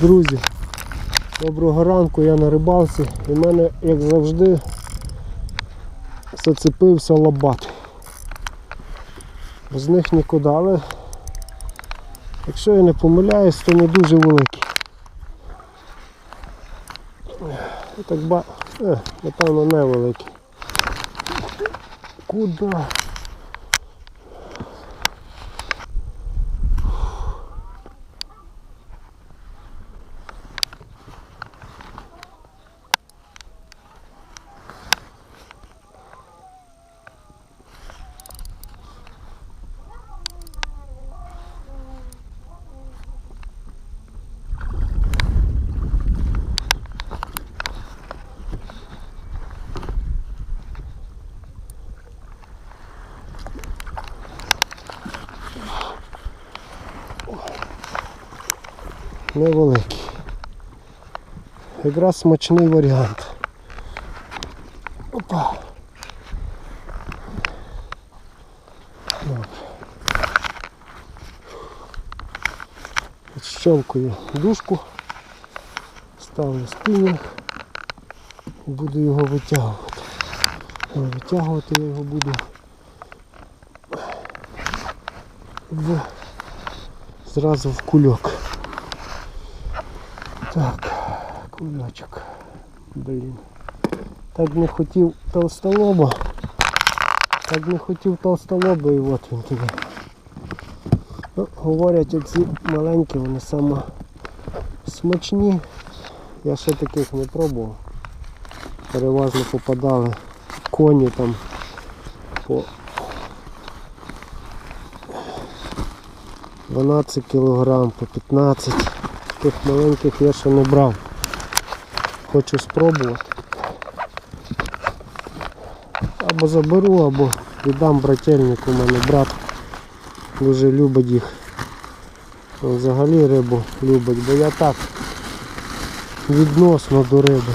Друзі, доброго ранку, я на рибалці і в мене, як завжди, зацепився лобат. Без них нікуди, але якщо я не помиляюсь, то не дуже великий. Так ба... Е, напевно, невеликий. Куда? Невеликий. Якраз смачний варіант. Опа. Добре. Щелкую дужку, ставлю спінінг буду його витягувати. Витягувати я його буду в, зразу в кульок. Так, кульочок. Блін. Так не хотів толстолоба. Так не хотів толстолоба і от він тобі. Ну, говорять, оці маленькі, вони саме смачні. Я ще таких не пробував. Переважно попадали коні там по 12 кг, по 15 Таких маленьких я ще не брав. Хочу спробувати. Або заберу, або віддам брательнику. У мене брат дуже любить їх. Він взагалі рибу любить, бо я так відносно до риби.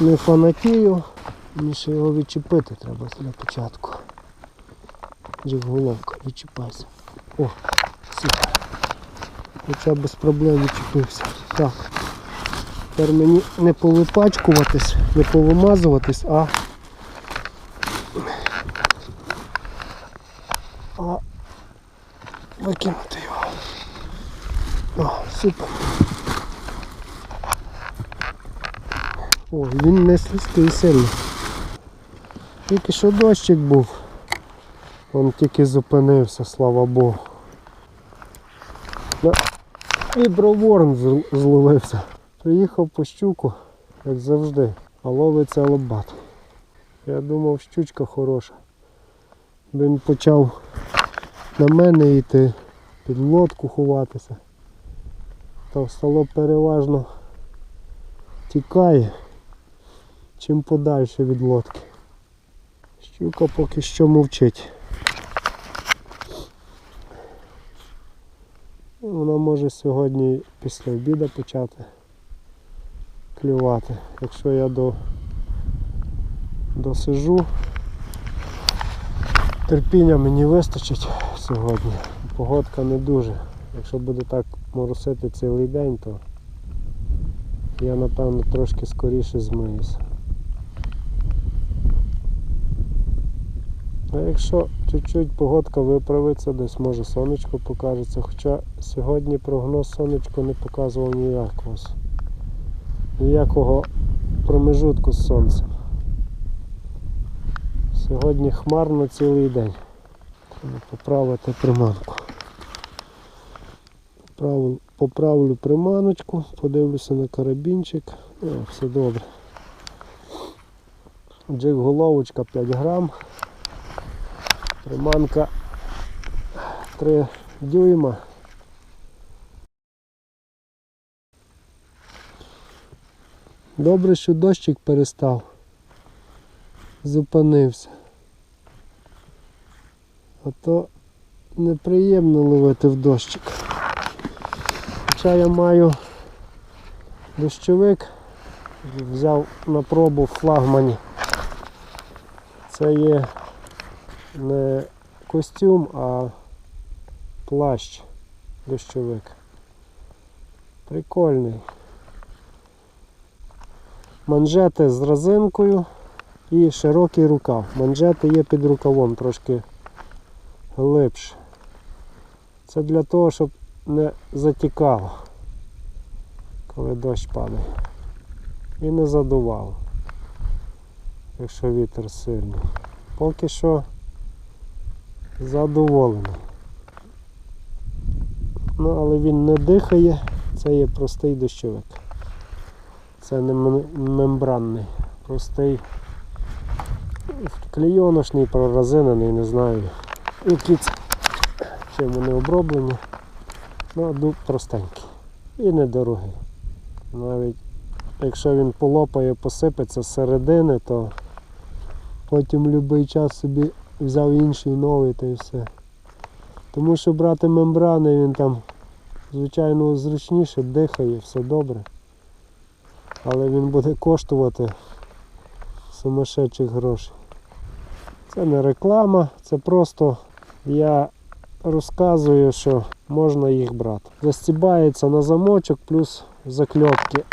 Не фанатію, мені ще його відчепити треба для початку. Джик головка, відчіпайся. О, супер. Хоча без проблем відчепився. Так. Тепер мені не повипачкуватись, не повимазуватись, а а викинути його. О, супер. О, він не слизький сильно. Тільки що дощик був. Він тільки зупинився, слава Богу. І броворн зловився. Приїхав по щуку, як завжди, а ловиться лобат. Я думав, щучка хороша. Він почав на мене йти, під лодку ховатися. Товстолоб переважно тікає, чим подальше від лодки. Щука поки що мовчить. Вона може сьогодні після обіду почати клювати. Якщо я до, досижу, терпіння мені вистачить сьогодні. Погодка не дуже. Якщо буде так моросити цілий день, то я напевно трошки скоріше змиюся. А якщо чуть-чуть погодка виправиться, десь може сонечко покажеться. Хоча сьогодні прогноз сонечко не показував ніякого, ніякого промежутку з сонцем. Сьогодні хмарно цілий день. Треба поправити приманку. Поправлю, поправлю приманочку, подивлюся на карабінчик. О, все добре. Джик головочка 5 грам. Приманка 3 дюйма. Добре, що дощик перестав. Зупинився. А то неприємно ловити в дощик. Хоча я маю дощовик, взяв на пробу в флагмані. Це є не костюм, а плащ дощовик. Прикольний. Манжети з резинкою і широкий рукав. Манжети є під рукавом трошки глибше. Це для того, щоб не затікало, коли дощ падає. І не задувало, якщо вітер сильний. Поки що задоволений. Ну, але він не дихає, це є простий дощовик. Це не мембранний, простий клейоношний, прорезинений, не знаю, які це, чим вони оброблені. Ну, ду- простенький і недорогий. Навіть якщо він полопає, посипеться з середини, то потім будь-який час собі взяв інший новий та й все. Тому що брати мембрани, він там, звичайно, зручніше, дихає, все добре. Але він буде коштувати сумасшедших грошей. Це не реклама, це просто я розказую, що можна їх брати. Застібається на замочок плюс закльопки.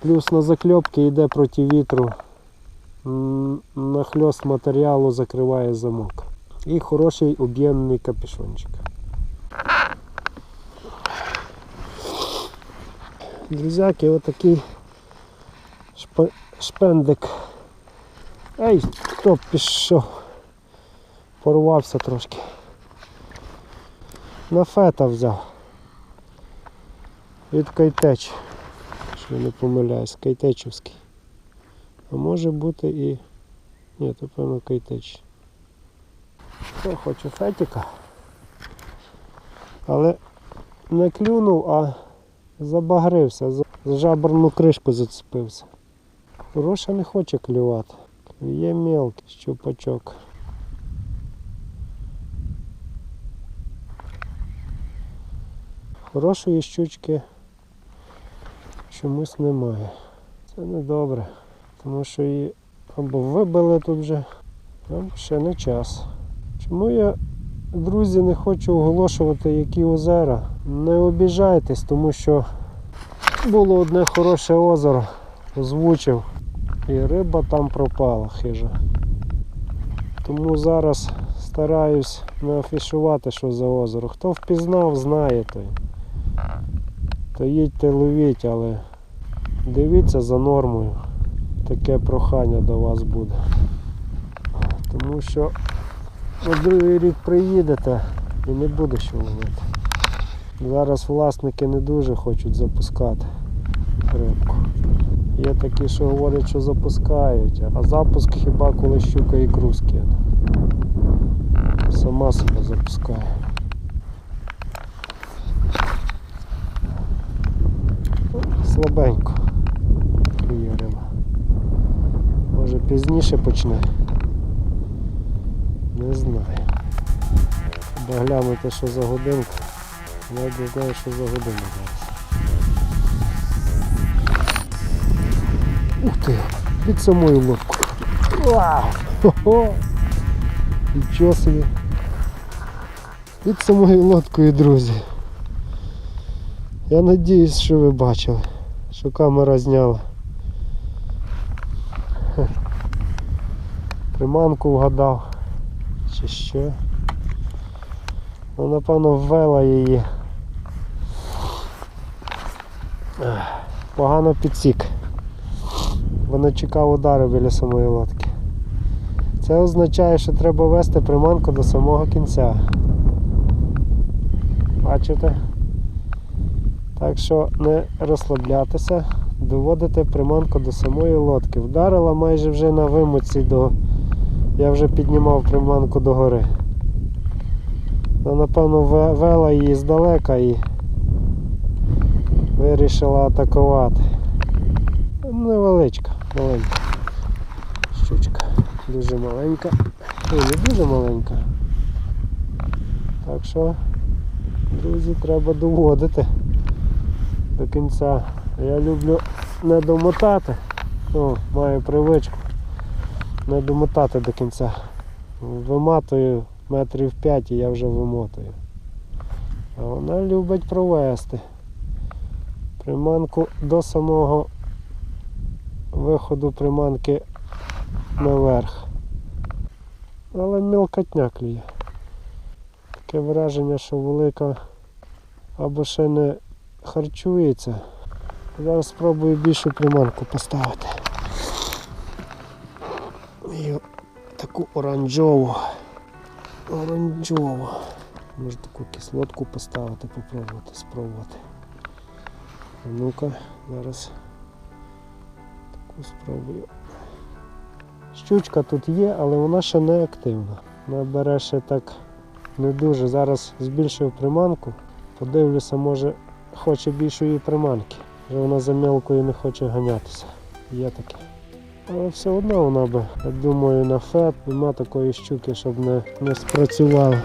Плюс на закльопки йде проти вітру. Нахльост матеріалу закриває замок. І хороший об'ємний капюшончик. Друзяки, отакий шпе- шпендик. Ей, хто пішов? Порвався трошки. На фета взяв. Від кайтеч. Що не помиляюсь, кайтечівський. А може бути і... Ні, то певно кайтеч. Хто хоче фетіка. Але не клюнув, а забагрився, за жаберну кришку зацепився. Хороша не хоче клювати. Клює мелкий щупачок. Хорошої щучки чомусь немає. Це не добре, тому що її або вибили тут вже, або ще не час. Чому я, друзі, не хочу оголошувати, які озера? Не обіжайтесь, тому що було одне хороше озеро, озвучив, і риба там пропала хижа. Тому зараз стараюсь не афішувати, що за озеро. Хто впізнав, знає той. То їдьте ловіть, але дивіться за нормою. Таке прохання до вас буде. Тому що на другий рік приїдете і не буде що ловити. Зараз власники не дуже хочуть запускати рибку. Є такі, що говорять, що запускають, а запуск хіба коли щука ікру скине. Сама себе запускає. Слабенько клює риба. Може пізніше почне. Не знаю. Треба глянути, що за годинка. Я не знаю, що за година зараз. Ух ти! Під самою лодкою. Вау! Хо-хо! Нічого собі. Під самою лодкою, друзі. Я надіюсь, що ви бачили, що камера зняла. Приманку вгадав. Чи що? Ну, напевно, ввела її. Погано підсік. Бо не чекав удару біля самої лодки. Це означає, що треба вести приманку до самого кінця. Бачите? Так що не розслаблятися, доводити приманку до самої лодки. Вдарила майже вже на вимоці до. Я вже піднімав приманку до гори. Ну, напевно, вела її здалека і вирішила атакувати. Невеличка, маленька щучка. Дуже маленька. Ой, не дуже маленька. Так що, друзі, треба доводити до кінця. Я люблю не домотати. Ну, маю привичку не домотати до кінця. Виматую метрів 5 і я вже вимотую. А вона любить провести. Приманку до самого виходу приманки наверх. Але мілкотня клює. Таке враження, що велика або ще не харчується. Зараз спробую більшу приманку поставити. І таку оранжову. Оранжову. Може таку кислотку поставити, попробувати, спробувати. Ну-ка, зараз таку спробую. Щучка тут є, але вона ще не активна. Вона бере ще так не дуже. Зараз збільшую приманку. Подивлюся, може хоче більшої приманки. Вже вона за мелкою не хоче ганятися. Є таке. Але все одно вона б, я думаю, на феб нема такої щуки, щоб не, не спрацювала.